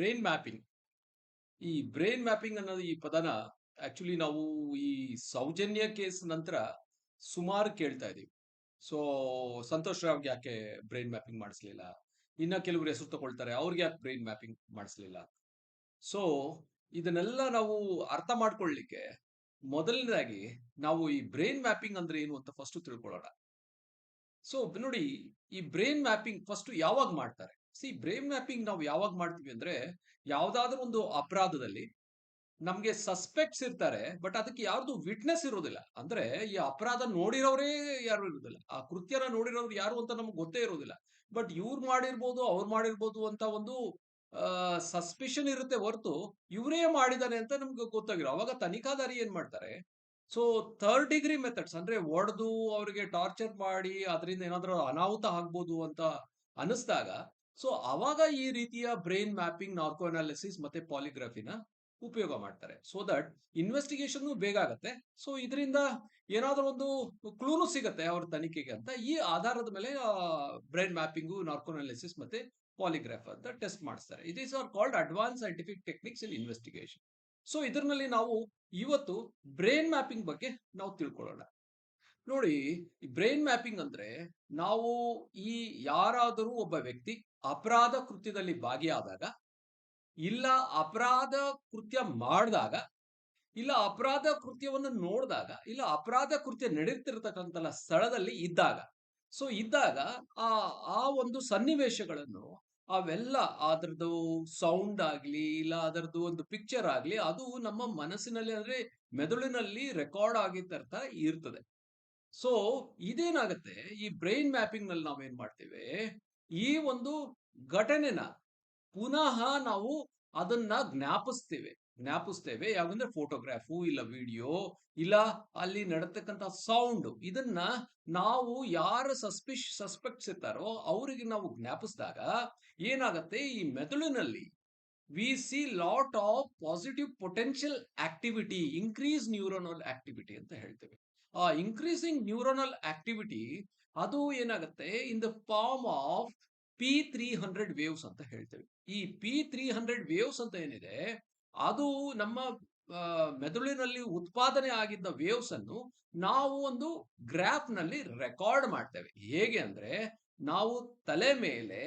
Brain mapping ಈ brain mapping ಅನ್ನೋದು ಈ ಪದನ ಆಕ್ಚುಲಿ ನಾವು ಈ ಸೌಜನ್ಯ ಕೇಸ್ ನಂತರ ಸುಮಾರು ಕೇಳ್ತಾ ಇದೀವಿ ಸೊ ಸಂತೋಷ್ ರಾವ್ಗೆ ಯಾಕೆ ಬ್ರೈನ್ ಮ್ಯಾಪಿಂಗ್ ಮಾಡಿಸ್ಲಿಲ್ಲ? ಇನ್ನ ಕೆಲವರು ಹೆಸರು ತಗೊಳ್ತಾರೆ, ಅವ್ರಿಗೆ ಯಾಕೆ ಬ್ರೈನ್ ಮ್ಯಾಪಿಂಗ್ ಮಾಡಿಸ್ಲಿಲ್ಲ? ಸೊ ಇದನ್ನೆಲ್ಲ ನಾವು ಅರ್ಥ ಮಾಡ್ಕೊಳ್ಳಿಕ್ಕೆ ಮೊದಲನೇದಾಗಿ ನಾವು ಈ ಬ್ರೈನ್ ಮ್ಯಾಪಿಂಗ್ ಅಂದ್ರೆ ಏನು ಅಂತ ಫಸ್ಟ್ ತಿಳ್ಕೊಳ್ಳೋಣ. ಸೊ ನೋಡಿ, ಈ ಬ್ರೈನ್ ಮ್ಯಾಪಿಂಗ್ ಫಸ್ಟ್ ಯಾವಾಗ ಮಾಡ್ತಾರೆ? ಸಿ ಬ್ರೇನ್ ಮ್ಯಾಪಿಂಗ್ ನಾವು ಯಾವಾಗ ಮಾಡ್ತೀವಿ ಅಂದ್ರೆ ಯಾವ್ದಾದ್ರು ಒಂದು ಅಪರಾಧದಲ್ಲಿ ನಮ್ಗೆ ಸಸ್ಪೆಕ್ಟ್ಸ್ ಇರ್ತಾರೆ ಬಟ್ ಅದಕ್ಕೆ ಯಾರ್ದು ವಿಟ್ನೆಸ್ ಇರೋದಿಲ್ಲ. ಅಂದ್ರೆ ಈ ಅಪರಾಧ ನೋಡಿರೋರೇ ಯಾರು ಇರೋದಿಲ್ಲ. ಆ ಕೃತ್ಯನ ನೋಡಿರೋರು ಯಾರು ಅಂತ ನಮ್ಗೆ ಗೊತ್ತೇ ಇರೋದಿಲ್ಲ. ಬಟ್ ಇವ್ರು ಮಾಡಿರ್ಬೋದು, ಅವ್ರು ಮಾಡಿರ್ಬೋದು ಅಂತ ಒಂದು ಸಸ್ಪಿಷನ್ ಇರುತ್ತೆ ಹೊರತು ಇವರೇ ಮಾಡಿದ್ದಾರೆ ಅಂತ ನಮ್ಗೆ ಗೊತ್ತಾಗಿರೋ. ಅವಾಗ ತನಿಖಾದಾರಿ ಏನ್ ಮಾಡ್ತಾರೆ? ಸೊ ಥರ್ಡ್ ಡಿಗ್ರಿ ಮೆಥಡ್ಸ್ ಅಂದ್ರೆ ಒಡೆದು ಅವ್ರಿಗೆ ಟಾರ್ಚರ್ ಮಾಡಿ, ಅದರಿಂದ ಏನಾದ್ರೂ ಅನಾಹುತ ಆಗ್ಬೋದು ಅಂತ ಅನಿಸ್ದಾಗ ಸೊ ಅವಾಗ ಈ ರೀತಿಯ ಬ್ರೈನ್ ಮ್ಯಾಪಿಂಗ್ ನಾರ್ಕೋ ಅನಾಲಿಸಿಸ್ ಮತ್ತೆ ಪಾಲಿಗ್ರಫಿನ ಉಪಯೋಗ ಮಾಡ್ತಾರೆ. ಸೊ ದಟ್ ಇನ್ವೆಸ್ಟಿಗೇಷನ್ ಬೇಗ ಆಗತ್ತೆ. ಸೊ ಇದರಿಂದ ಏನಾದ್ರೂ ಒಂದು ಕ್ಲೂನು ಸಿಗತ್ತೆ ಅವ್ರ ತನಿಖೆಗೆ ಅಂತ. ಈ ಆಧಾರದ ಮೇಲೆ ಬ್ರೈನ್ ಮ್ಯಾಪಿಂಗು ನಾರ್ಕೋ ಅನಾಲಿಸಿಸ್ ಮತ್ತೆ ಪಾಲಿಗ್ರಾಫ್ ಅಂತ ಟೆಸ್ಟ್ ಮಾಡಿಸ್ತಾರೆ. It is or called advance scientific techniques in investigation so ಇದರಲ್ಲಿ ನಾವು ಇವತ್ತು ಬ್ರೈನ್ ಮ್ಯಾಪಿಂಗ್ ಬಗ್ಗೆ ನಾವು ತಿಳ್ಕೊಳ್ಳೋಣ. ನೋಡಿ, ಈ ಬ್ರೈನ್ ಮ್ಯಾಪಿಂಗ್ ಅಂದ್ರೆ ನಾವು ಈ ಯಾರಾದರೂ ಒಬ್ಬ ವ್ಯಕ್ತಿ ಅಪರಾಧ ಕೃತ್ಯದಲ್ಲಿ ಭಾಗಿಯಾದಾಗ, ಇಲ್ಲ ಅಪರಾಧ ಕೃತ್ಯ ಮಾಡಿದಾಗ, ಇಲ್ಲ ಅಪರಾಧ ಕೃತ್ಯವನ್ನು ನೋಡಿದಾಗ, ಇಲ್ಲ ಅಪರಾಧ ಕೃತ್ಯ ನಡೀತಿರ್ತಕ್ಕಂಥ ಸ್ಥಳದಲ್ಲಿ ಇದ್ದಾಗ, ಸೊ ಇದ್ದಾಗ ಆ ಆ ಒಂದು ಸನ್ನಿವೇಶಗಳನ್ನು ಅವೆಲ್ಲ ಅದರದ್ದು ಸೌಂಡ್ ಆಗ್ಲಿ, ಇಲ್ಲ ಅದರದ್ದು ಒಂದು ಪಿಕ್ಚರ್ ಆಗ್ಲಿ, ಅದು ನಮ್ಮ ಮನಸ್ಸಿನಲ್ಲಿ ಅಂದ್ರೆ ಮೆದುಳಿನಲ್ಲಿ ರೆಕಾರ್ಡ್ ಆಗಿದ್ದ ಇರ್ತದೆ. ಸೊ, ಇದೇನಾಗುತ್ತೆ, ಈ ಬ್ರೈನ್ ಮ್ಯಾಪಿಂಗ್ನಲ್ಲಿ ನಾವೇನ್ ಮಾಡ್ತೇವೆ, ಈ ಒಂದು ಘಟನೆನ ಪುನಃ ನಾವು ಅದನ್ನ ಜ್ಞಾಪಿಸ್ತೇವೆ. ಜ್ಞಾಪಿಸ್ತೇವೆ ಯಾವಂದ್ರೆ ಫೋಟೋಗ್ರಾಫು ಇಲ್ಲ ವಿಡಿಯೋ ಇಲ್ಲ ಅಲ್ಲಿ ನಡತಕ್ಕಂತ ಸೌಂಡ್ ಇದನ್ನ ನಾವು ಯಾರ ಸಸ್ಪಿಶ್ ಸಸ್ಪೆಕ್ಟ್ಸ್ ಇರ್ತಾರೋ ಅವರಿಗೆ ನಾವು ಜ್ಞಾಪಿಸಿದಾಗ ಏನಾಗತ್ತೆ, ಈ ಮೆದುಳಿನಲ್ಲಿ we see lot of positive potential activity, increase neuronal activity ಅಂತ ಹೇಳ್ತೇವೆ. ಆ ಇನ್ಕ್ರೀಸಿಂಗ್ ನ್ಯೂರೋನಲ್ ಆಕ್ಟಿವಿಟಿ ಅದು ಏನಾಗುತ್ತೆ in the form of P three hundred waves ಅಂತ ಹೇಳ್ತೇವೆ. ಈ ಪಿ ತ್ರೀ ಹಂಡ್ರೆಡ್ ವೇವ್ಸ್ ಅಂತ ಏನಿದೆ, ಅದು ನಮ್ಮ ಮೆದುಳಿನಲ್ಲಿ ಉತ್ಪಾದನೆ ಆಗಿದ್ದ ವೇವ್ಸ್ ಅನ್ನು ನಾವು ಒಂದು ಗ್ರಾಫ್ನಲ್ಲಿ ರೆಕಾರ್ಡ್ ಮಾಡ್ತೇವೆ. ಹೇಗೆ ಅಂದ್ರೆ, ನಾವು ತಲೆ ಮೇಲೆ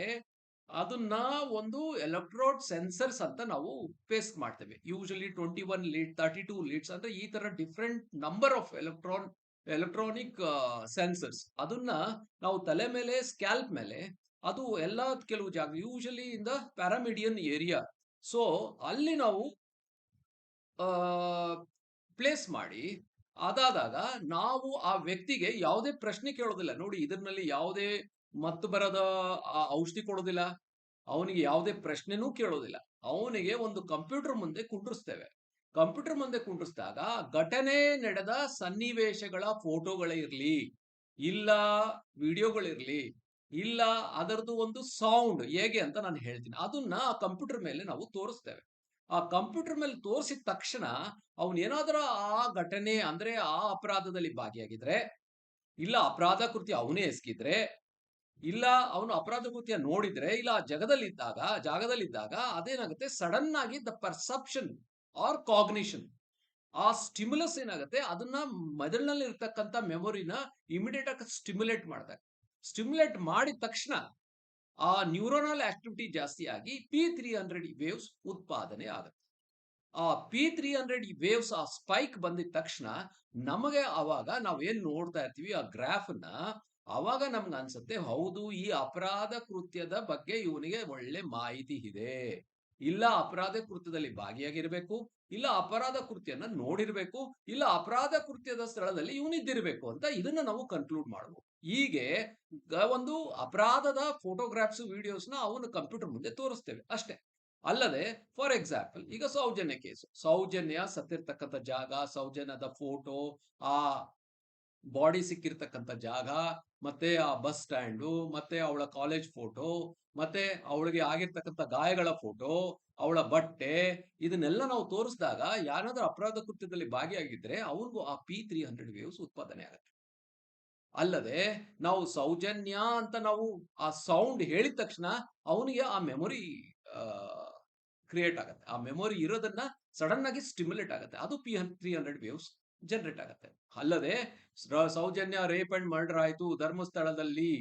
ಅದನ್ನ ಒಂದು ಎಲೆಕ್ಟ್ರೋಡ್ ಸೆನ್ಸರ್ಸ್ ಅಂತ ನಾವು ಪೇಸ್ಟ್ ಮಾಡ್ತೇವೆ. Usually twenty one lead thirty two leads ಅಂದ್ರೆ ಈ ತರ different number of electron electronic sensors ಅದನ್ನ ನಾವು ತಲೆ ಮೇಲೆ ಸ್ಕ್ಯಾಲ್ಪ್ ಮೇಲೆ, ಅದು ಎಲ್ಲ ಕೆಲವು ಜಾಗ usually in the paramedian area so ಅಲ್ಲಿ ನಾವು ಪ್ಲೇಸ್ ಮಾಡಿ, ಅದಾದಾಗ ನಾವು ಆ ವ್ಯಕ್ತಿಗೆ ಯಾವುದೇ ಪ್ರಶ್ನೆ ಕೇಳೋದಿಲ್ಲ. ನೋಡಿ ಇದರಲ್ಲಿ ಯಾವುದೇ ಮತ್ತು ಬರದ ಔಷಧಿ ಕೊಡೋದಿಲ್ಲ. ಅವನಿಗೆ ಯಾವುದೇ ಪ್ರಶ್ನೆನೂ ಕೇಳೋದಿಲ್ಲ. ಅವನಿಗೆ ಒಂದು ಕಂಪ್ಯೂಟರ್ ಮುಂದೆ ಕುಂಡ್ರಿಸ್ತೇವೆ. ಕಂಪ್ಯೂಟರ್ ಮುಂದೆ ಕುಂಡ್ರಿಸಿದಾಗ ಘಟನೆ ನಡೆದ ಸನ್ನಿವೇಶಗಳ ಫೋಟೋಗಳೇ ಇರಲಿ, ಇಲ್ಲ ವಿಡಿಯೋಗಳಿರ್ಲಿ ಇಲ್ಲ ಅದರದ್ದು ಒಂದು ಸೌಂಡ್ ಹೇಗೆ ಅಂತ ನಾನು ಹೇಳ್ತೀನಿ. ಅದನ್ನ ಆ ಕಂಪ್ಯೂಟರ್ ಮೇಲೆ ನಾವು ತೋರಿಸ್ತೇವೆ. ಆ ಕಂಪ್ಯೂಟರ್ ಮೇಲೆ ತೋರಿಸಿದ ತಕ್ಷಣ ಅವನ್ ಏನಾದರೂ ಆ ಘಟನೆ ಅಂದ್ರೆ ಆ ಅಪರಾಧದಲ್ಲಿ ಭಾಗಿಯಾಗಿದ್ರೆ, ಇಲ್ಲ ಅಪರಾಧ ಕೃತಿ ಅವನೇ ಎಸ್ಗಿದ್ರೆ ಇಲ್ಲ, ಅವನು ಅಪರಾಧ ಕೃತ್ಯ ನೋಡಿದ್ರೆ, ಇಲ್ಲ ಆ ಜಗದಲ್ಲಿದ್ದಾಗ, ಜಾಗದಲ್ಲಿದ್ದಾಗ ಅದೇನಾಗುತ್ತೆ? ಸಡನ್ ಆಗಿ ದ ಪರ್ಸೆಪ್ಷನ್ ಆರ್ ಕಾಗ್ನಿಷನ್. ಆ ಸ್ಟಿಮ್ಯುಲಸ್ ಏನಾಗುತ್ತೆ? ಅದನ್ನ ಮೆದುಳಿನಲ್ಲಿ ಇರ್ತಕ್ಕಂಥ ಮೆಮೊರಿನ ಇಮಿಡಿಯೇಟ್ ಆಗಿ ಸ್ಟಿಮ್ಯುಲೇಟ್ ಮಾಡ್ತಾರೆ. ಸ್ಟಿಮ್ಯುಲೇಟ್ ಮಾಡಿದ ತಕ್ಷಣ ಆ ನ್ಯೂರೋನಲ್ ಆಕ್ಟಿವಿಟಿ ಜಾಸ್ತಿ ಆಗಿ ಪಿ ತ್ರೀ ಹಂಡ್ರೆಡ್ ವೇವ್ಸ್ ಉತ್ಪಾದನೆ ಆಗುತ್ತೆ. ಆ ಪಿ ತ್ರೀ ಹಂಡ್ರೆಡ್ ವೇವ್ಸ್ ಆ ಸ್ಪೈಕ್ ಬಂದಿದ ತಕ್ಷಣ ನಮಗೆ ಆವಾಗ ನಾವ್ ಏನ್ ನೋಡ್ತಾ ಇರ್ತೀವಿ? ಆ ಗ್ರಾಫ್ನ ಅವಾಗ ನಮ್ಗೆ ಅನ್ಸುತ್ತೆ, ಹೌದು, ಈ ಅಪರಾಧ ಕೃತ್ಯದ ಬಗ್ಗೆ ಇವನಿಗೆ ಒಳ್ಳೆ ಮಾಹಿತಿ ಇದೆ. ಇಲ್ಲ ಅಪರಾಧ ಕೃತ್ಯದಲ್ಲಿ ಭಾಗಿಯಾಗಿರ್ಬೇಕು, ಇಲ್ಲ ಅಪರಾಧ ಕೃತ್ಯನ ನೋಡಿರ್ಬೇಕು, ಇಲ್ಲ ಅಪರಾಧ ಕೃತ್ಯದ ಸ್ಥಳದಲ್ಲಿ ಇವನಿದ್ದಿರ್ಬೇಕು ಅಂತ ಇದನ್ನ ನಾವು ಕನ್ಕ್ಲೂಡ್ ಮಾಡಬಹುದು ಹೀಗೆ ಒಂದು ಅಪರಾಧದ ಫೋಟೋಗ್ರಾಫ್ಸ್ ವಿಡಿಯೋಸ್ನ ಅವನು ಕಂಪ್ಯೂಟರ್ ಮುಂದೆ ತೋರಿಸ್ತೇವೆ ಅಷ್ಟೇ. ಅಲ್ಲದೆ ಫಾರ್ ಎಕ್ಸಾಂಪಲ್ ಈಗ ಸೌಜನ್ಯ ಕೇಸು ಸೌಜನ್ಯ ಸತ್ತಿರ್ತಕ್ಕಂಥ ಜಾಗ, ಸೌಜನ್ಯದ ಫೋಟೋ ಆ ಬಾಡಿ ಸಿಕ್ಕಿರ್ತಕ್ಕಂಥ ಜಾಗ, ಮತ್ತೆ ಆ ಬಸ್ ಸ್ಟ್ಯಾಂಡು ಮತ್ತೆ ಅವಳ ಕಾಲೇಜ್ ಫೋಟೋ ಮತ್ತೆ ಅವಳಿಗೆ ಆಗಿರ್ತಕ್ಕಂಥ ಗಾಯಗಳ ಫೋಟೋ ಅವಳ ಬಟ್ಟೆ, ಇದನ್ನೆಲ್ಲ ನಾವು ತೋರಿಸಿದಾಗ ಯಾರಾದ್ರೂ ಅಪರಾಧ ಕೃತ್ಯದಲ್ಲಿ ಭಾಗಿಯಾಗಿದ್ರೆ ಅವ್ರಿಗೂ ಆ ಪಿ ತ್ರೀ ಹಂಡ್ರೆಡ್ ವೇವ್ಸ್ ಉತ್ಪಾದನೆ ಆಗುತ್ತೆ. ಅಲ್ಲದೆ ನಾವು ಸೌಜನ್ಯ ಅಂತ ನಾವು ಆ ಸೌಂಡ್ ಹೇಳಿದ ತಕ್ಷಣ ಅವನಿಗೆ ಆ ಮೆಮೊರಿ ಕ್ರಿಯೇಟ್ ಆಗುತ್ತೆ. ಆ ಮೆಮೊರಿ ಇರೋದನ್ನ ಸಡನ್ ಆಗಿ ಸ್ಟಿಮ್ಯುಲೇಟ್ ಆಗುತ್ತೆ. ಅದು P three hundred waves generate ಆಗುತ್ತೆ. ಅಲ್ಲದೆ ಸೌಜನ್ಯ ರೇಪ್ ಅಂಡ್ ಮರ್ಡರ್ ಆಯ್ತು, ಧರ್ಮಸ್ಥಳದಲ್ಲಿ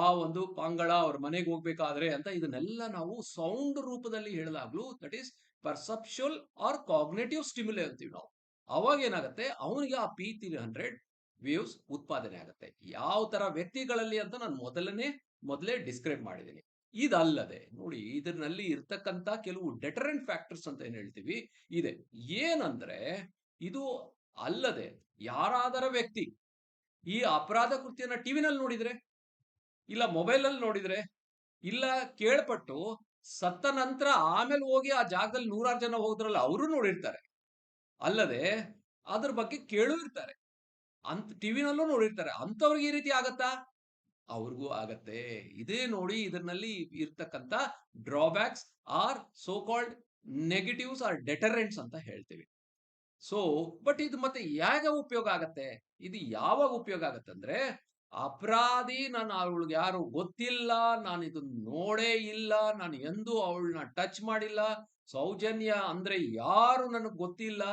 ಆ ಒಂದು ಪಾಂಗಳ ಅವ್ರ ಮನೆಗೆ ಹೋಗ್ಬೇಕಾದ್ರೆ ಅಂತ ಇದನ್ನೆಲ್ಲ ನಾವು ಸೌಂಡ್ ರೂಪದಲ್ಲಿ ಹೇಳಿದಾಗ್ಲೂ that is perceptual or cognitive stimuli ಅಂತೀವಿ ನಾವು. ಅವಾಗ ಏನಾಗುತ್ತೆ, ಅವನಿಗೆ ಆ ಪಿ ತ್ರೀ ಹಂಡ್ರೆಡ್ ವೇವ್ಸ್ ಉತ್ಪಾದನೆ ಆಗುತ್ತೆ. ಯಾವ ತರ ವ್ಯಕ್ತಿಗಳಲ್ಲಿ ಅಂತ ನಾನು ಮೊದಲನೇ, ಮೊದಲೇ ಡಿಸ್ಕ್ರೈಬ್ ಮಾಡಿದ್ದೀನಿ ಇದಲ್ಲದೆ, ನೋಡಿ, ಇದರಲ್ಲಿ ಇರ್ತಕ್ಕಂತ ಕೆಲವು ಡೆಟರೆಂಟ್ ಫ್ಯಾಕ್ಟರ್ಸ್ ಅಂತ ಏನ್ ಹೇಳ್ತೀವಿ? ಇದೆ. ಏನಂದ್ರೆ, ಇದು ಅಲ್ಲದೆ ಯಾರಾದರ ವ್ಯಕ್ತಿ ಈ ಅಪರಾಧ ಕೃತ್ಯನ ಟಿವಿನಲ್ಲಿ ನೋಡಿದ್ರೆ, ಇಲ್ಲ ಮೊಬೈಲ್ ಅಲ್ಲಿ ನೋಡಿದ್ರೆ, ಇಲ್ಲ ಕೇಳ್ಪಟ್ಟು ಸತ್ತ ನಂತರ ಆಮೇಲೆ ಹೋಗಿ ಆ ಜಾಗದಲ್ಲಿ ನೂರಾರು ಜನ ಹೋದ್ರಲ್ಲ ಅವರು ನೋಡಿರ್ತಾರೆ. ಅಲ್ಲದೆ ಅದ್ರ ಬಗ್ಗೆ ಕೇಳೂ ಇರ್ತಾರೆ. ಅಂತ ಟಿವಿನಲ್ಲೂ ನೋಡಿರ್ತಾರೆ. ಅಂತವ್ರಿಗೆ ಈ ರೀತಿ ಆಗತ್ತಾ? ಅವ್ರಿಗೂ ಆಗತ್ತೆ. ಇದೇ ನೋಡಿ ಇದರಲ್ಲಿ ಇರ್ತಕ್ಕಂಥ drawbacks or so called negatives or deterrents ಅಂತ ಹೇಳ್ತೀವಿ. ಸೊ ಬಟ್ ಇದು ಮತ್ತೆ ಹೇಗೆ ಉಪಯೋಗ ಆಗತ್ತೆ? ಇದು ಯಾವಾಗ ಉಪಯೋಗ ಆಗತ್ತೆ ಅಂದ್ರೆ, ಅಪರಾಧಿ ನಾನು ಅವಳಿಗೆ ಯಾರು ಗೊತ್ತಿಲ್ಲ, ನಾನು ಇದನ್ನ ನೋಡೇ ಇಲ್ಲ, ನಾನು ಎಂದೂ ಅವಳನ್ನ ಟಚ್ ಮಾಡಿಲ್ಲ, ಸೌಜನ್ಯ ಅಂದ್ರೆ ಯಾರು ನನಗೆ ಗೊತ್ತಿಲ್ಲ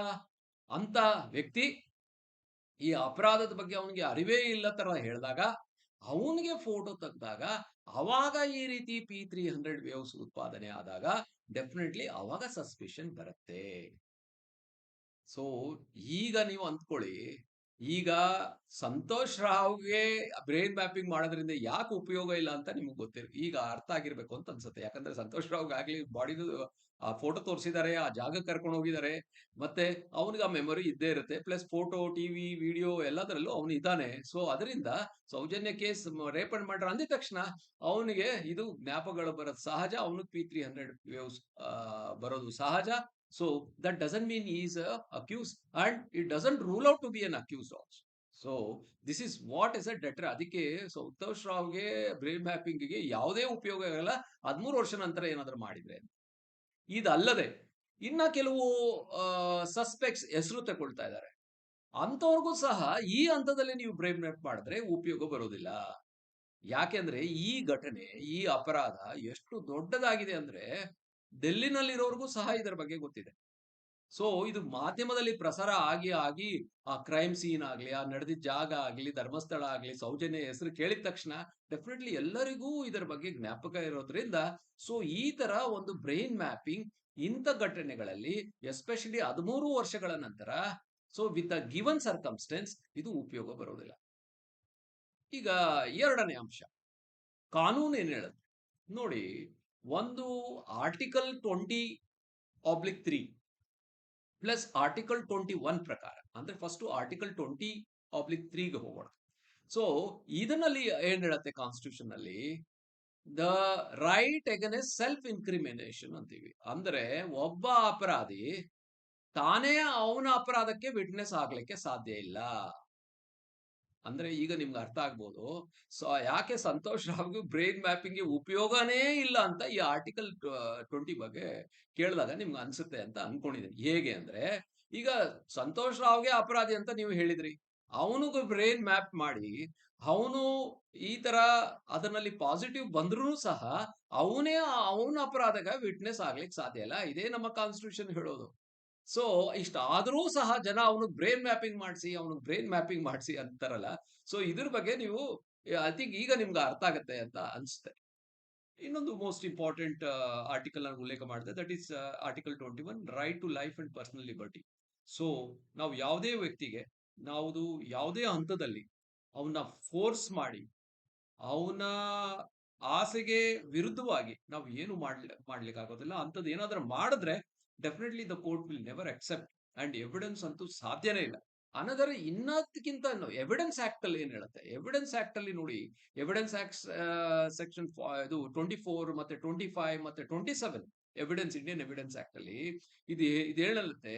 ಅಂತ ವ್ಯಕ್ತಿ ಈ ಅಪರಾಧದ ಬಗ್ಗೆ ಅವನಿಗೆ ಅರಿವೇ ಇಲ್ಲ ತರ ಹೇಳಿದಾಗ, ಅವನಿಗೆ ಫೋಟೋ ತೆಗೆದಾಗ, ಅವಾಗ ಈ ರೀತಿ ಪಿ ತ್ರೀ ಹಂಡ್ರೆಡ್ ವೇವ್ಸ್ ಉತ್ಪಾದನೆ ಆದಾಗ ಡೆಫಿನೆಟ್ಲಿ ಅವಾಗ ಸಸ್ಪಿಷನ್ ಬರುತ್ತೆ. ಸೊ ಈಗ ನೀವು ಅಂದ್ಕೊಳ್ಳಿ, ಈಗ ಸಂತೋಷ್ ರಾವ್ಗೆ ಬ್ರೈನ್ ಮ್ಯಾಪಿಂಗ್ ಮಾಡೋದ್ರಿಂದ ಯಾಕೆ ಉಪಯೋಗ ಇಲ್ಲ ಅಂತ ನಿಮ್ಗೆ ಗೊತ್ತಿರ, ಈಗ ಅರ್ಥ ಆಗಿರ್ಬೇಕು ಅಂತ ಅನ್ಸುತ್ತೆ. ಯಾಕಂದ್ರೆ ಸಂತೋಷ್ ರಾವ್ಗೆ ಆಗ್ಲಿ ಬಾಡಿದು, ಆ ಫೋಟೋ ತೋರಿಸಿದ್ದಾರೆ ಆ ಜಾಗ ಕರ್ಕೊಂಡು ಹೋಗಿದ್ದಾರೆ ಮತ್ತೆ ಅವನಿಗೆ ಆ ಮೆಮೊರಿ ಇದ್ದೇ ಇರುತ್ತೆ ಪ್ಲಸ್ ಫೋಟೋ ಟಿವಿ ವಿಡಿಯೋ ಎಲ್ಲದರಲ್ಲೂ ಅವನು ಇದ್ದಾನೆ. ಸೊ ಅದರಿಂದ ಸೌಜನ್ಯ ಕೇಸ್ ರೇಪ್ ಮಾಡ್ರ ಅಂದ ಅಂದಿದ ತಕ್ಷಣ ಅವನಿಗೆ ಇದು ಜ್ಞಾಪಕಗಳು ಬರೋದು ಸಹಜ, ಅವನಿಗೆ ಪಿ ತ್ರೀ ಹಂಡ್ರೆಡ್ ವೇವ್ಸ್ ಬರೋದು ಸಹಜ. So that he mean is accused and it doesn't rule out to be an accused also. So this is what is a deter ಅದಕ್ಕೆ ಸೊ ಉದ್ಧವ್ ಶ್ರಾವ್ಗೆ ಬ್ರೈನ್ ಮ್ಯಾಪಿಂಗ್ಗೆ ಯಾವುದೇ ಉಪಯೋಗ ಆಗಲ್ಲ ಹದಿಮೂರು ವರ್ಷ ನಂತರ ಏನಾದರೂ ಮಾಡಿದ್ರೆ. ಇದಲ್ಲದೆ, ಇನ್ನ ಕೆಲವು ಸಸ್ಪೆಕ್ಟ್ಸ್ ಹೆಸರು ತಗೊಳ್ತಾ ಇದ್ದಾರೆ. ಅಂಥವ್ರಿಗೂ ಸಹ ಈ ಹಂತದಲ್ಲಿ ನೀವು ಬ್ರೈನ್ ಮ್ಯಾಪ್ ಮಾಡಿದ್ರೆ ಉಪಯೋಗ ಬರೋದಿಲ್ಲ. ಯಾಕೆಂದ್ರೆ ಈ ಘಟನೆ, ಈ ಅಪರಾಧ ಎಷ್ಟು ದೊಡ್ಡದಾಗಿದೆ ಅಂದ್ರೆ ಡೆಲ್ಲಿನಲ್ಲಿರೋರ್ಗೂ ಸಹ ಇದರ ಬಗ್ಗೆ ಗೊತ್ತಿದೆ. ಸೊ ಇದು ಮಾಧ್ಯಮದಲ್ಲಿ ಪ್ರಸಾರ ಆಗಿ ಆಗಿ ಆ ಕ್ರೈಮ್ ಸೀನ್ ಆಗ್ಲಿ, ಆ ನಡೆದಿದ್ದ ಜಾಗ ಆಗ್ಲಿ, ಧರ್ಮಸ್ಥಳ ಆಗ್ಲಿ, ಸೌಜನ್ಯ ಹೆಸರು ಕೇಳಿದ ತಕ್ಷಣ ಡೆಫಿನೆಟ್ಲಿ ಎಲ್ಲರಿಗೂ ಇದರ ಬಗ್ಗೆ ಜ್ಞಾಪಕ ಇರೋದ್ರಿಂದ ಸೊ ಈ ತರ ಒಂದು ಬ್ರೈನ್ ಮ್ಯಾಪಿಂಗ್ ಇಂಥ ಘಟನೆಗಳಲ್ಲಿ ಎಸ್ಪೆಷಲಿ ಹದಿಮೂರು ವರ್ಷಗಳ ನಂತರ so with a given circumstance ಇದು ಉಪಯೋಗ ಬರೋದಿಲ್ಲ. ಈಗ ಎರಡನೇ ಅಂಶ. ಕಾನೂನು ಏನ್ ಹೇಳುತ್ತೆ ನೋಡಿ ಒಂದು article twenty oblique three plus article twenty one ಪ್ರಕಾರ. ಅಂದ್ರೆ ಫಸ್ಟ್ ಆರ್ಟಿಕಲ್ ಟ್ವೆಂಟಿ ಆಬ್ಲಿಕ್ ತ್ರೀಗೆ ಹೋಗೋಣ. ಸೊ ಇದನ್ನಲ್ಲಿ ಏನ್ ಹೇಳುತ್ತೆ ಕಾನ್ಸ್ಟಿಟ್ಯೂಷನ್ ಅಲ್ಲಿ the right against self incrimination ಅಂತೀವಿ. ಅಂದ್ರೆ ಒಬ್ಬ ಅಪರಾಧಿ ತಾನೇ ಅವನ ಅಪರಾಧಕ್ಕೆ ವಿಟ್ನೆಸ್ ಆಗ್ಲಿಕ್ಕೆ ಸಾಧ್ಯ ಇಲ್ಲ. ಅಂದ್ರೆ ಈಗ ನಿಮ್ಗೆ ಅರ್ಥ ಆಗ್ಬೋದು. ಸೊ ಯಾಕೆ ಸಂತೋಷ್ ರಾವ್ಗೆ ಬ್ರೈನ್ ಮ್ಯಾಪಿಂಗ್ ಉಪಯೋಗನೇ ಇಲ್ಲ ಅಂತ ಈ ಆರ್ಟಿಕಲ್ ಟ್ವೆಂಟಿ ಬಗ್ಗೆ ಕೇಳಿದಾಗ ನಿಮ್ಗೆ ಅನ್ಸುತ್ತೆ ಅಂತ ಅನ್ಕೊಂಡಿದ್ದೀನಿ ಹೇಗೆ ಅಂದ್ರೆ, ಈಗ ಸಂತೋಷ್ ರಾವ್ಗೆ ಅಪರಾಧಿ ಅಂತ ನೀವು ಹೇಳಿದ್ರಿ. ಅವನಿಗೂ ಬ್ರೈನ್ ಮ್ಯಾಪ್ ಮಾಡಿ, ಅವನು ಈ ತರ ಅದರಲ್ಲಿ ಪಾಸಿಟಿವ್ ಬಂದ್ರೂ ಸಹ ಅವನೇ ಅವನ ಅಪರಾಧಗ ವಿಟ್ನೆಸ್ ಆಗ್ಲಿಕ್ಕೆ ಸಾಧ್ಯ ಇಲ್ಲ. ಇದೇ ನಮ್ಮ ಕಾನ್ಸ್ಟಿಟ್ಯೂಷನ್ ಹೇಳೋದು. ಸೊ ಇಷ್ಟ ಆದರೂ ಸಹ ಜನ ಅವನಿಗೆ ಬ್ರೈನ್ ಮ್ಯಾಪಿಂಗ್ ಮಾಡಿಸಿ ಅವನಿಗೆ ಬ್ರೈನ್ ಮ್ಯಾಪಿಂಗ್ ಮಾಡಿಸಿ ಅಂತಾರಲ್ಲ. ಸೊ ಇದ್ರ ಬಗ್ಗೆ ನೀವು ಐ ಥಿಂಕ್ ಈಗ ನಿಮ್ಗೆ ಅರ್ಥ ಆಗುತ್ತೆ ಅಂತ ಅನ್ಸುತ್ತೆ. ಇನ್ನೊಂದು ಮೋಸ್ಟ್ ಇಂಪಾರ್ಟೆಂಟ್ ಆರ್ಟಿಕಲ್ ನಾನು ಉಲ್ಲೇಖ ಮಾಡಿದೆ. That is article twenty one right to life and personal liberty so ನಾವು ಯಾವುದೇ ವ್ಯಕ್ತಿಗೆ ನಾವು ಯಾವುದೇ ಹಂತದಲ್ಲಿ ಅವನ್ನ ಫೋರ್ಸ್ ಮಾಡಿ, ಅವನ ಆಸೆಗೆ ವಿರುದ್ಧವಾಗಿ ನಾವು ಏನು ಮಾಡ್ಲಿ ಮಾಡ್ಲಿಕ್ಕೆ ಆಗೋದಿಲ್ಲ ಅಂಥದ್ದು ಏನಾದ್ರೂ ಮಾಡಿದ್ರೆ definitely the court will never accept and evidence ಅಂತೂ ಸಾಧ್ಯನೇ ಇಲ್ಲ. ಅನದರ್ ಇನ್ನದಕ್ಕಿಂತ ಎವಿಡೆನ್ಸ್ ಆಕ್ಟ್ ಅಲ್ಲಿ ಏನ್ ಹೇಳುತ್ತೆ? ಎವಿಡೆನ್ಸ್ ಆಕ್ಟ್ ಅಲ್ಲಿ ನೋಡಿ ಎವಿಡೆನ್ಸ್ ಆಕ್ಟ್ ಸೆಕ್ಷನ್ ಇದು ಟ್ವೆಂಟಿ ಫೋರ್ ಮತ್ತೆ ಟ್ವೆಂಟಿ ಫೈವ್ ಮತ್ತೆ twenty seven evidence Indian evidence act ಅಲ್ಲಿ ಇದು ಇದು ಹೇಳುತ್ತೆ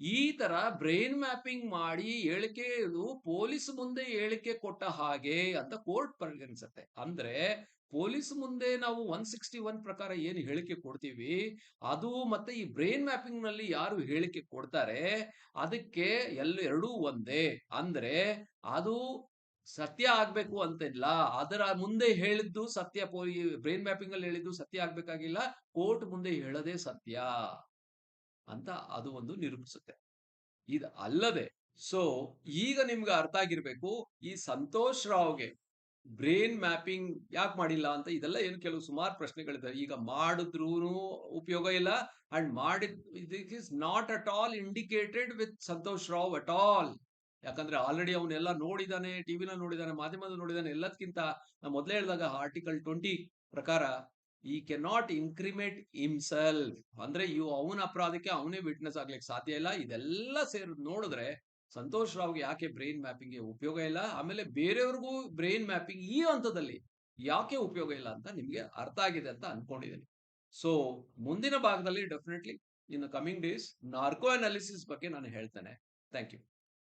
ಈ ತರ ಬ್ರೈನ್ ಮ್ಯಾಪಿಂಗ್ ಮಾಡಿ ಹೇಳಿಕೆ ಪೊಲೀಸ್ ಮುಂದೆ ಹೇಳಿಕೆ ಕೊಟ್ಟ ಹಾಗೆ ಅಂತ ಕೋರ್ಟ್ ಪರಿಗಣಿಸುತ್ತೆ. ಅಂದ್ರೆ ಪೊಲೀಸ್ ಮುಂದೆ ನಾವು ಒನ್ ಸಿಕ್ಸ್ಟಿ ಒನ್ ಪ್ರಕಾರ ಏನು ಹೇಳಿಕೆ ಕೊಡ್ತೀವಿ, ಅದು ಮತ್ತೆ ಈ ಬ್ರೈನ್ ಮ್ಯಾಪಿಂಗ್ನಲ್ಲಿ ಯಾರು ಹೇಳಿಕೆ ಕೊಡ್ತಾರೆ, ಅದಕ್ಕೆ ಎಲ್ಲ ಎರಡೂ ಒಂದೇ ಅಂದ್ರೆ ಅದು ಸತ್ಯ ಆಗ್ಬೇಕು ಅಂತ ಇಲ್ಲ ಅದರ ಮುಂದೆ ಹೇಳಿದ್ದು ಸತ್ಯ ಬ್ರೈನ್ ಮ್ಯಾಪಿಂಗ್ ಅಲ್ಲಿ ಹೇಳಿದ್ದು ಸತ್ಯ ಆಗ್ಬೇಕಾಗಿಲ್ಲ. ಕೋರ್ಟ್ ಮುಂದೆ ಹೇಳದೆ ಸತ್ಯ. ಅಂತ ಅದು ಒಂದು ನಿರೂಪಿಸುತ್ತೆ. ಇದು ಅಲ್ಲದೆ ಸೊ ಈಗ ನಿಮ್ಗೆ ಅರ್ಥ ಆಗಿರ್ಬೇಕು. ಈ ಸಂತೋಷ್ ರಾವ್‌ಗೆ ಬ್ರೈನ್ ಮ್ಯಾಪಿಂಗ್ ಯಾಕೆ ಮಾಡಿಲ್ಲ ಅಂತ ಇದೆಲ್ಲ ಏನು ಕೆಲವು ಸುಮಾರು ಪ್ರಶ್ನೆಗಳಿದೆ. ಈಗ ಮಾಡಿದ್ರೂ ಉಪಯೋಗ ಇಲ್ಲ ಅಂಡ್ ಮಾಡಿದ್ this is not at all indicated with Santosh Rao at all. ಯಾಕಂದ್ರೆ ಆಲ್ರೆಡಿ ಅವನ್ನೆಲ್ಲ ನೋಡಿದಾನೆ ಟಿವಿನ ನೋಡಿದಾನೆ, ಮಾಧ್ಯಮದ ನೋಡಿದಾನೆ ಎಲ್ಲದಕ್ಕಿಂತ ನಾ ಮೊದಲೇ ಹೇಳಿದಾಗ ಆರ್ಟಿಕಲ್ 20 ಪ್ರಕಾರ ಈ ಕೆನ್ ನಾಟ್ ಇನ್ಕ್ರಿಮೇಟ್ ಇಮ್ಸೆಲ್ಫ್ ಅಂದ್ರೆ ಇವು ಅವನ ಅಪರಾಧಕ್ಕೆ ಅವನೇ ವಿಟ್ನೆಸ್ ಆಗ್ಲಿಕ್ಕೆ ಸಾಧ್ಯ ಇಲ್ಲ. ಇದೆಲ್ಲ ಸೇರಿ, ನೋಡಿದ್ರೆ ಸಂತೋಷ್ ರಾವ್‌ಗೆ ಯಾಕೆ ಬ್ರೈನ್ ಮ್ಯಾಪಿಂಗ್‌ಗೆ ಉಪಯೋಗ ಇಲ್ಲ. ಆಮೇಲೆ ಬೇರೆಯವ್ರಿಗೂ ಬ್ರೈನ್ ಮ್ಯಾಪಿಂಗ್ ಈ ಹಂತದಲ್ಲಿ ಯಾಕೆ ಉಪಯೋಗ ಇಲ್ಲ ಅಂತ ನಿಮ್ಗೆ ಅರ್ಥ ಆಗಿದೆ ಅಂತ ಅನ್ಕೊಂಡಿದ್ದೀನಿ. ಸೊ ಮುಂದಿನ ಭಾಗದಲ್ಲಿ definitely in the coming days narco analysis ಬಗ್ಗೆ ನಾನು ಹೇಳ್ತೇನೆ. Thank you.